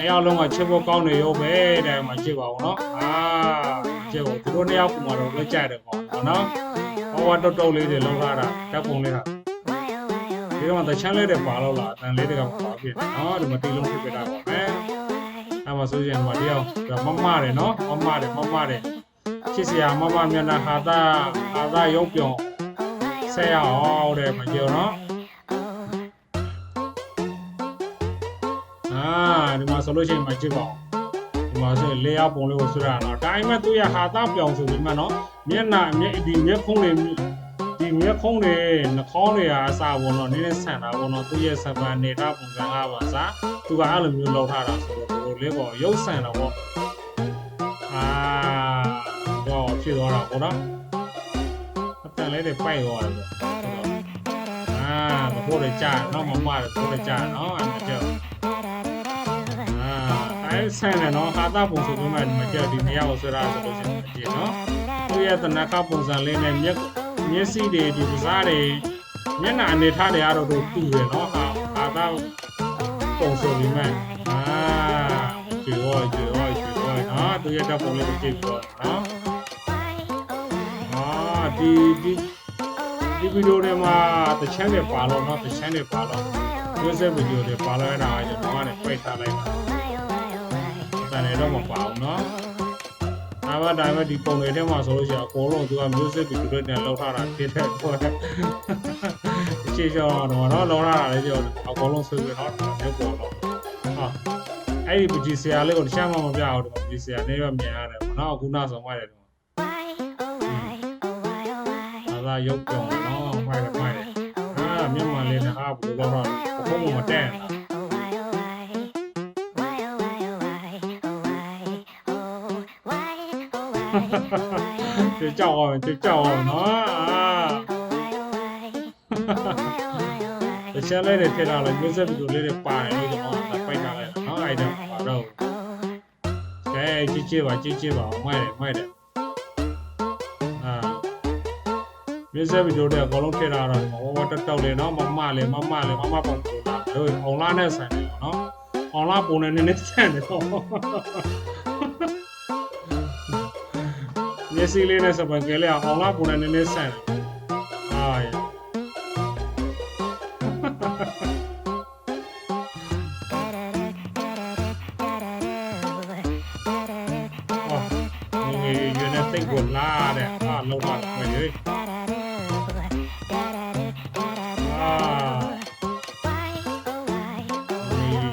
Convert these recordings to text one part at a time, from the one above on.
နှစ်ယောက်လုံးကချစ်ဖို့ကောင်းနေရောပဲတဲ့မှာချစ်ပါအောင်နော်အာချစ်ဖို့သူတို့နှစ်ယောက်ပုံမှာတော့လက်ကြတယ်ပေါ့နော်ဟောဝတ်တုတ်တုတ်လေးတွေလောက်ထားတာဓာတ်ပုံလေးဟာဒီတော့တချမ်းလေးတွေပါလို့လားအတန်လေးတွေကမပါဖြစ်နော်ဒီမှာတီလုံးဖြစ်ပြတာပေါ့မယ်အဲ့မှာဆိုရင်ဒီမှာတယောက်မမတယ်နော်မမတယ်မမတယ်ချစ်စရာမမမျက်နှာဟာသာဟာသာရုပ်ပြုံဆက်ရအောင်တဲ့မကြောနော်အာ ဒီမှာဆိုလို့ရှိရင်မကြည့်ပါဘူးဒီမှာဆိုရင်လေယာပုံလေးကိုဆွဲရအောင်ဒါအိမ်မဲ့သူရဟာသားပြောင်ဆိုပြီးမှနော်မျက်နှာမျက်ဒီမျက်ခုံးတွေဒီမျက်ခုံးတွေနှာခေါင်းတွေကအစားပုံတော့နည်းနည်းဆန်တာပုံတော့သူရဲ့စပန်နေတာပုံစံကပါစားသူကအဲ့လိုမျိုးလောက်ထားတာဆိုတော့ဒီလိုလေးပေါ့ရုပ်ဆန်တော့ပေါ့အာတော့ဖြစ်သွားတာပေါ့နော်အတန်လေးတွေပိုက်သွားတယ်ပေါ့အာမဟုတ်တယ်ကြာနော်မမတယ်ဟုတ်တယ်ကြာနော်အဲ့ဒါကြောင့်အာ အဲဆန်တယ်နော်ဟာတာပုံစံမျိုးမှမကြောက်ဒီနေရာကိုဆွဲရဆိုလို့ရှိရင်ကြည့်နော်သူရဲ့တနခပုံစံလေးနဲ့မျက်မျက်စိတွေဒီပစားတွေမျက်နှာအနေထားတွေကတော့တို့တူတယ်နော်ဟာဟာတာပုံစံမျိုးမှအာကျွေးရောကျွေးရောကျွေးရောနော်သူရဲ့တပ်ပုံလေးကိုကြည့်ပြီးတော့နော်အာဒီဒီဒီဗီဒီယိုတွေမှာတချမ်းတွေပါလို့နော်တချမ်းတွေပါလို့ user ဗီဒီယိုတွေပါလို့ရတာကျွန်တော်ကနေပိတ်ထားလိုက်တာတ န်တယ်တော့မပါဘူးเนาะအဘဒါမဲ့ဒီပုံတွေထဲမှာဆိုလို့ရှိရင်အကုန်လုံးသူက music video တွေနဲ့လောက်ထားတာဖြစ်တဲ့ပေါ့အခြေချောတော့เนาะလောက်ထားတာလည်းကြောအကုန်လုံးဆွေးဆွေးเนาะရုပ်ပေါ်တော့ဟာအဲ့ဒီပကြီးဆရာလေးကိုတခြားမှမပြအောင်ဒီပကြီးဆရာနေရမြင်ရတယ်ပေါ့เนาะအခုနောက်ဆုံးမှရတယ်တော့ဒါသာရုပ်ပြောင်းเนาะမှရတယ်မှရတယ်အာမြန်မာလေးနဲ့ဟာဘယ်လိုလောက်တော့ဘုံမတန်တာ ချွေကြောက်အောင်ချွေကြောက်အောင်နော်တခြားလေးတွေဖြစ်လာလို့မျိုးဆက်ပြီးလေးတွေပါတယ်လို့ကျွန်တော်ပိုက်ထားလိုက်နော်အဲ့ဒါပါတော့ကဲကြည့်ကြည့်ပါကြည့်ကြည့်ပါမိုက်တယ်မိုက်တယ်အာမျိုးဆက်ပြီးတော့အကောင်လုံးဖြစ်လာတော့ဝဝတက်တောက်လေနော်မမလေမမလေမမပုံပုံလာတို့အောင်လာနဲ့ဆိုင်တယ်နော်အောင်လာပုံနဲ့နည်းနည်းဆန်တယ်နော် မျက်စိလေးနဲ့စပန်ကလေးအွန်လိုင်းပုံနဲ့နည်းနည်းဆန်တယ်အာငယ်ရွယ်နဲ့စိတ်ကိုလာတဲ့အာလုံးပါမယ်ရေအာငယ်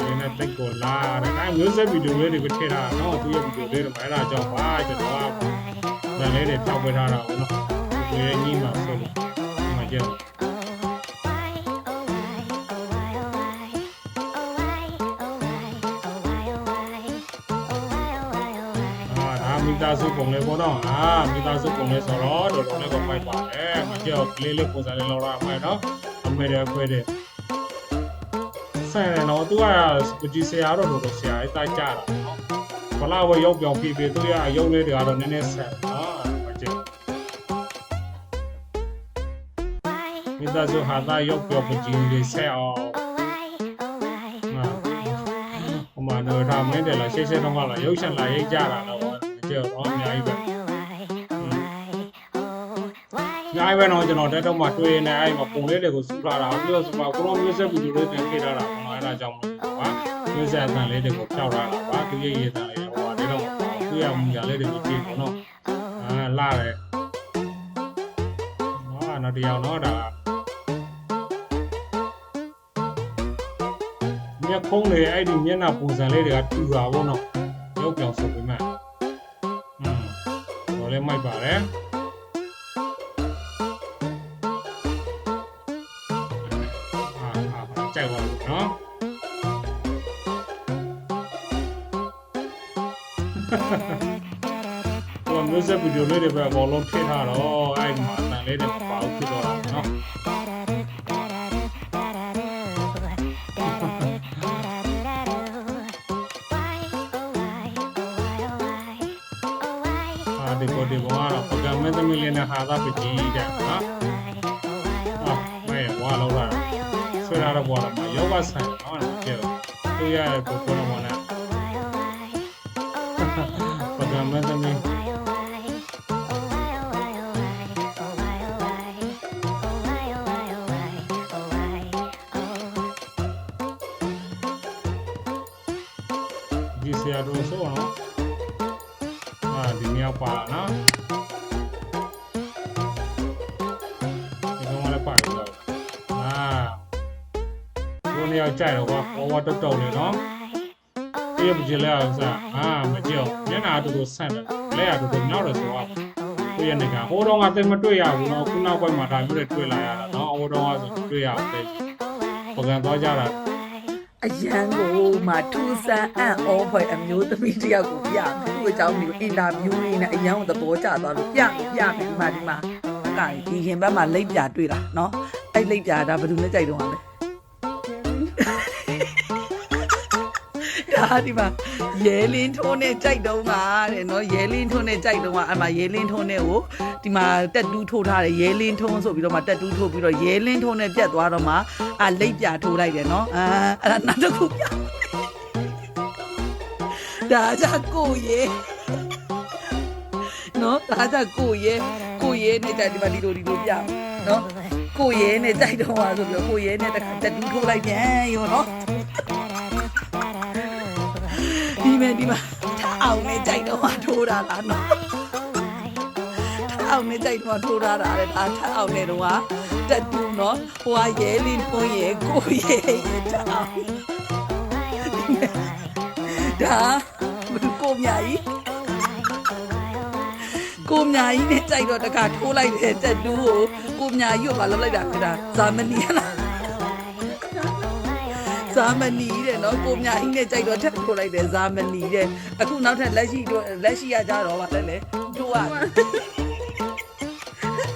ရွယ်နဲ့စိတ်ကိုလာတဲ့အဲမျိုးဆက်ဗီဒီယိုလေးတွေကိုထည့်ထားတာနော်သူရဲ့ဗီဒီယိုလေးတွေမှာအဲ့ဒါကြောင့်ပါကျွန်တော်က ဗန်လေးတွေထောက်ပေးထားတာဟုတ်နော်ဒီရဲ့ညီမှာဆိုလို့ဒီမှာကြောက်အာဒါမိသားစုပုံလေးပေါ့နော်အာမိသားစုပုံလေးဆိုတော့တော်တော်လေးကိုဖိုက်ပါတယ်မကြောက်ကလေးလေးပုံစံလေးလောက်ရမှာနော်အမေရခွဲတဲ့ဆိုင်တယ်နော်သူကပကြီးဆရာတော့တော်တော်ဆရာအသားကြတာနော် ဘလာဝရောက်ပြောင်းပြပြသူရအယုတ်လေးတွေကတော့နည်းနည်းဆက်နော်မကြောက်မိသားစုဟာသာရောက်ပြောင်းပကြီးလေးဆက်အောင်ဟိုမှာတော့ဒါမင်းတယ်လားရှေ့ရှေ့တော့ကလားရုပ်ရှင်လာရိတ်ကြတာတော့မကြောက်တော့အများကြီးပဲညာပဲတော့ကျွန်တော်တက်တော့မှတွေ့နေအဲ့မှာပုံလေးတွေကိုစုထားတာပြီးတော့ဆိုတော့ကိုလိုမျိုးဆက်ဗီဒီယိုလေးတင်ခေထားတာပေါ့နော်အဲ့ဒါကြောင့်မလို့ပါမျိုးဆက်အတန်လေးတွေကိုဖြောက်ထားတာပါသူရဲ့ရေတန်လေး ဟိုကနေတော့သူရမူညာလေးတွေကိုကြည့်ပေါ့နော်အာလာတယ်နော်နောက်တစ်ယောက်တော့ဒါမြက်ခုံးတွေအဲ့ဒီမျက်နှာပုံစံလေးတွေကတူတာပေါ့နော်ရုပ်ပြောင်ဆိုပေမဲ့อืมတော့လည်းမိုက်ပါတယ် အာအာကြိုက်ပါဘူးเนาะ ဟိုမျိုးဆက်ဗီဒီယိုလေးတွေပဲအကုန်လုံးထည့်ထားတော့အဲ့ဒီမှာအတန်လေးတွေမပါဘူးဖြစ်တော့တာเนาะအာဒီကိုဒီဘောကတော့ပကမဲသမီးလေးနဲ့ဟာသာပကြီးတဲ့เนาะအာမဲဝါလောက်လာဆွဲလာတော့ဘောလာမှာယောဂဆိုင်เนาะတဲ့သူရဲ့ကိုကိုလုံးမ နဲ့ကမသမီးဒီဆရာတော်ဆိုနော်အာဒီမြောက်ပါလားနော်ဒီကောင်ကလည်းပါတယ်ဆိုအာဘုန်းကြီးကြိုက်တော့ကွာဘောဝတ်တော့တော့လေနော် ပြည့်မကြလဲအောင်စားအာမကြောက်မျက်နှာတူတူဆန့်တယ်လက်ရတူတူမြောက်တယ်ဆိုတော့ကိုယ့်ရဲ့နေကဟိုတော့ကတိတ်မတွေ့ရဘူးနော်ခုနောက်ပိုင်းမှာဒါမျိုးတွေတွေ့လာရတာနော်ဟိုတော့ကဆိုတွေ့ရအောင်တိတ်ပကံသွားကြတာအရန်ကိုမှထူဆန်းအံ့ဩဖွယ်အမျိုးသမီးတစ်ယောက်ကိုပြမယ်သူ့အကြောင်းမျိုးအင်တာဗျူးလေးနဲ့အရန်ကိုသဘောကျသွားလို့ပြပြမယ်ဒီမှာဒီမှာအကဒီရင်ဘက်မှာလိပ်ပြတွေ့တာနော်အဲ့လိပ်ပြဒါဘယ်သူနဲ့ကြိုက်တော့လဲ ဒါဒီမှာရဲလင်းထိုးနဲ့ကြိုက်တော့မှာတဲ့နော်ရဲလင်းထိုးနဲ့ကြိုက်တော့မှာအမရဲလင်းထိုးနဲ့ကိုဒီမှာတက်တူးထိုးထားတယ်ရဲလင်းထုံးဆိုပြီးတော့မှတက်တူးထိုးပြီးတော့ရဲလင်းထုံးနဲ့ပြတ်သွားတော့မှအာလိပ်ပြထိုးလိုက်တယ်နော်အာအဲ့ဒါနောက်တစ်ခုပြဒါကြကိုရဲနော်ဒါကြကိုရဲကိုရဲနဲ့ကြိုက်ဒီမှာဒီလိုဒီလိုပြနော်ကိုရဲနဲ့ကြိုက်တော့မှာဆိုပြီးတော့ကိုရဲနဲ့တခါတက်တူးထိုးလိုက်ပြန်ရောနော် ဒီမဲ့ဒီမှာထအောင်နဲ့ကြိုက်တော့မှထိုးတာလားနော်ထအောင်နဲ့ကြိုက်တော့မှထိုးတာလားတဲ့ဒါထအောင်နဲ့တော့ကတက်တူနော်ဟိုကရဲလင်းထွန်းရဲကိုရဲရဲထအောင်ဒါဘယ်သူကိုမြာကြီးကိုမြာကြီးနဲ့ကြိုက်တော့တခါထိုးလိုက်တဲ့တက်တူကိုကိုမြာကြီးကိုမလုပ်လိုက်တာခဒါဇာမနီလား ဇာမနီတဲ့နော်ကိုမြအင်းနဲ့ကြိုက်တော့ထပ်ထိုးလိုက်တယ်ဇာမနီတဲ့အခုနောက်ထပ်လက်ရှိတော့လက်ရှိရကြတော့ဗာလဲလေတို့က